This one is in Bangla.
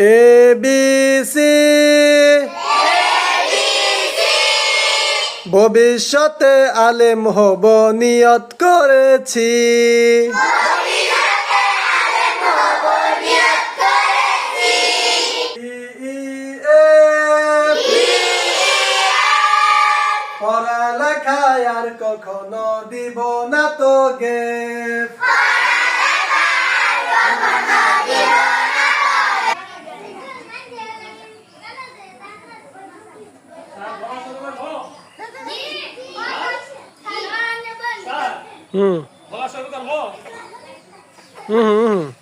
এ বি সি ভবিষ্যতে আলেম হব, নিয়ত করেছি এফ। পড়ালেখায় আর কখনো দিব না তো हम्म।, हम्म। हम्म हम्म।